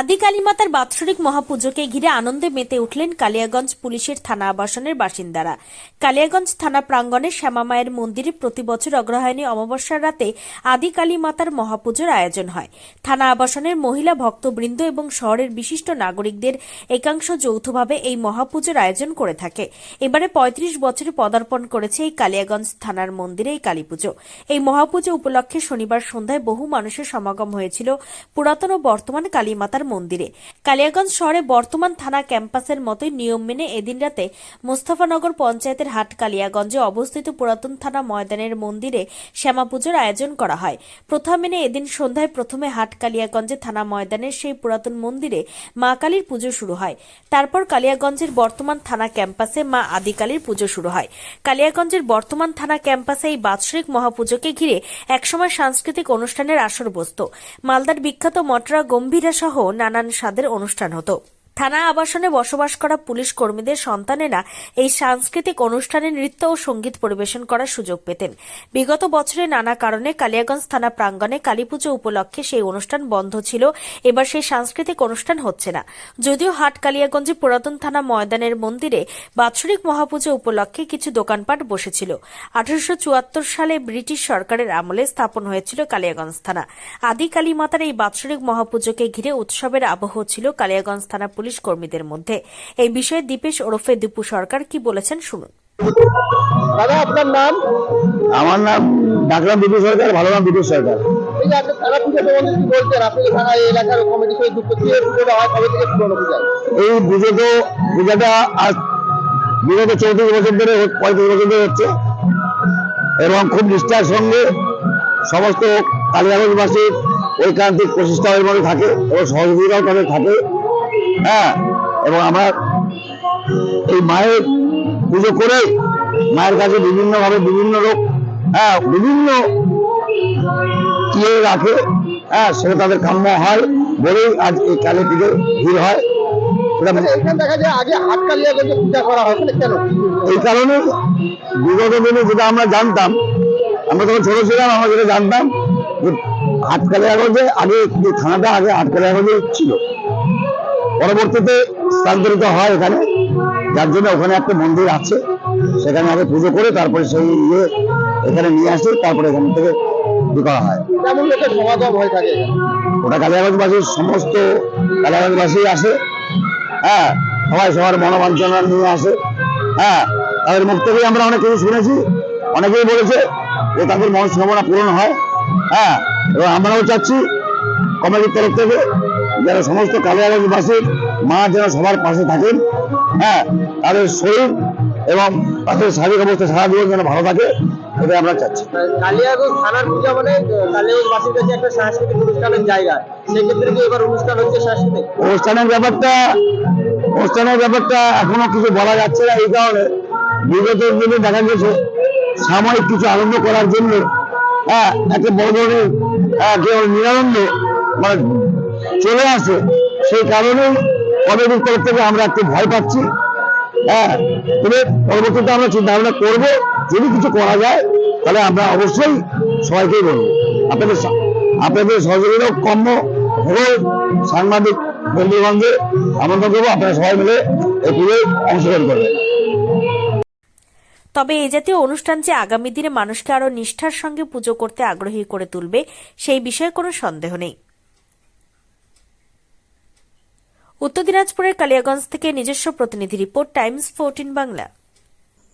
আদি কালীমাতার বাৎসরিক মহাপুজোকে ঘিরে আনন্দে মেতে উঠলেন কালিয়াগঞ্জ পুলিশের থানা আবাসনের বাসিন্দারা। কালিয়াগঞ্জ থানা প্রাঙ্গণে শ্যামামায়ের মন্দিরে প্রতি বছর অগ্রহায়ণী অমাবস্যার রাতে আদি কালীমাতার মহাপুজোর আয়োজন হয়। থানা আবাসনের মহিলা ভক্তবৃন্দ এবং শহরের বিশিষ্ট নাগরিকদের একাংশ যৌথভাবে এই মহাপুজোর আয়োজন করে থাকে। এবারে পঁয়ত্রিশ বছরে পদার্পণ করেছে এই কালিয়াগঞ্জ থানার মন্দিরে এই কালীপুজো। এই মহাপুজো উপলক্ষে শনিবার সন্ধ্যায় বহু মানুষের সমাগম হয়েছিল। পুরাতন ও বর্তমান কালীমাতার মন্দিরে। কালিয়াগঞ্জ শহরে বর্তমান থানা ক্যাম্পাসের মতোই নিয়ম মেনে এদিন রাতে মোস্তফানগর পঞ্চায়েতের হাট কালিয়াগঞ্জে অবস্থিত পুরাতন থানা ময়দানের মন্দিরে শ্যামা পুজোর আয়োজন করা হয়। প্রথা মেনে এদিন সন্ধ্যায় প্রথমে হাট কালিয়াগঞ্জে থানা ময়দানের সেই পুরাতন মন্দিরে মা কালীর পুজো শুরু হয়। তারপর কালিয়াগঞ্জের বর্তমান থানা ক্যাম্পাসে মা আদিকালীর পুজো শুরু হয়। কালিয়াগঞ্জের বর্তমান থানা ক্যাম্পাসে এই বাৎসরিক মহাপুজোকে ঘিরে একসময় সাংস্কৃতিক অনুষ্ঠানের আসর বসত। মালদার বিখ্যাত মটরা গম্ভীরা সহ নানান স্বাদের অনুষ্ঠান হতো। থানা আবাসনে বসবাস করা পুলিশ কর্মীদের সন্তানেরা এই সাংস্কৃতিক অনুষ্ঠানে নৃত্য ও সংগীত পরিবেশন করার সুযোগ পেতেন। বিগত বছরে নানা কারণে কালিয়াগঞ্জ থানা প্রাঙ্গণে কালীপুজো উপলক্ষে সেই অনুষ্ঠান বন্ধ ছিল। এবার সেই সাংস্কৃতিক অনুষ্ঠান হচ্ছে না। যদিও হাট কালিয়াগঞ্জে পুরাতন থানা ময়দানের মন্দিরে বাৎসরিক মহাপুজো উপলক্ষে কিছু দোকানপাট বসেছিল। আঠারোশো চুয়াত্তর সালে ব্রিটিশ সরকারের আমলে স্থাপন হয়েছিল কালিয়াগঞ্জ থানা। আদি কালী মাতার এই বাৎসরিক মহাপুজোকে ঘিরে উৎসবের আবহ ছিল কালিয়াগঞ্জ থানা পুলিশ কর্মীদের মধ্যে। এই বিষয়ে দীপেশ ওরফে দীপু সরকার কি বলেছেন শুনুন। দাদা আপনার নাম? আমার নাম ডাকলাম বিপু সরকার ভালো নাম বিপু সরকার। এই যে আপনি পুজো পুজোটা হয় তো আজ বিগত চৌত্রিশ বছর ধরে পঁয়ত্রিশ বছর ধরে হচ্ছে। এবং খুব নিষ্ঠার সঙ্গে সমস্ত কালিয়াগঞ্জবাসীর ঐকান্তিক প্রচেষ্টা এর মধ্যে থাকে এবং সহযোগিতাও তাদের থাকে। হ্যাঁ এবং আমরা এই মায়ের পুজো করে মায়ের কাছে বিভিন্নভাবে বিভিন্ন লোক হ্যাঁ বিভিন্ন ইয়ে রাখে হ্যাঁ সেটা তাদের কাম্য হয় বলেই আজ এই কালী পুজো ভিড় হয়। এটা এখানে দেখা যায় আগে হাট কালিয়াগঞ্জে পূজা করা মানে কেন? এই কারণে বিগত দিনে যেটা আমরা জানতাম আমরা যখন ছোট ছিলাম আমরা যেটা জানতাম যে আটকালে আগজে আগে যে থানাটা আগে আটকালে আগজে ছিল। পরবর্তীতে স্থানান্তরিত হয় এখানে। যার জন্য ওখানে একটা মন্দির আছে। সেখানে আগে পুজো করে তারপরে সেই ইয়ে এখানে নিয়ে আসে তারপরে এখান থেকে করা হয়? ওটা কালিয়াগঞ্জবাসীর সমস্ত কালিয়াগঞ্জবাসী আসে। হ্যাঁ সবাই সবার মনোবাঞ্ছনা নিয়ে আসে। হ্যাঁ তাদের মুখ থেকেই আমরা অনেক কিছু শুনেছি। অনেকেই বলেছে যে তাদের মনস্কামনা পূরণ হয়। হ্যাঁ এবং আমরাও চাচ্ছি কমিটির তরফ থেকে যারা সমস্ত কালিয়াগঞ্জবাসীর মা যারা সবার পাশে থাকেন হ্যাঁ তাদের শরীর এবং তাদের শারীরিক অবস্থা সারা জীবন যেন ভালো থাকে এটাই আমরা চাচ্ছি। কালিয়াগঞ্জ থানার পূজা মানে কালিয়াগঞ্জ বাসীর কাছে একটা সাংস্কৃতিক অনুষ্ঠানের জায়গা। সেক্ষেত্রে কি এবার অনুষ্ঠান হচ্ছে সাংস্কৃতিক? অনুষ্ঠানের ব্যাপারটা অনুষ্ঠানের ব্যাপারটা এখনও কিছু বলা যাচ্ছে না এই কারণে বিগত দিনে দেখা গেছে সাময়িক কিছু আনন্দ করার জন্য হ্যাঁ একটা বড় ধরনের হ্যাঁ, কেউ নিরানন্দ মানে চলে আসে। সেই কারণেই কমিটির থেকে আমরা একটু ভয় পাচ্ছি। হ্যাঁ তবে পরবর্তীতে আমরা চিন্তা ভাবনা করব। যদি কিছু করা যায়, তাহলে আমরা অবশ্যই সবাইকেই বলব। আপনাদের আপনাদের সহযোগিতাও কম্য এবং সাংবাদিক বন্ধুগণকে আমন্ত্রণ করব। আপনারা সবাই মিলে এই পুজোয় অংশগ্রহণ করবেন। তবে এই জাতীয় অনুষ্ঠান যে আগামী দিনে মানুষকে আরও নিষ্ঠার সঙ্গে পুজো করতে আগ্রহী করে তুলবে, সেই বিষয়ে কোনো সন্দেহ নেই। উত্তর দিনাজপুরের কালিয়াগঞ্জ থেকে নিজস্ব প্রতিনিধি রিপোর্ট টাইমস ফোরটিন বাংলা।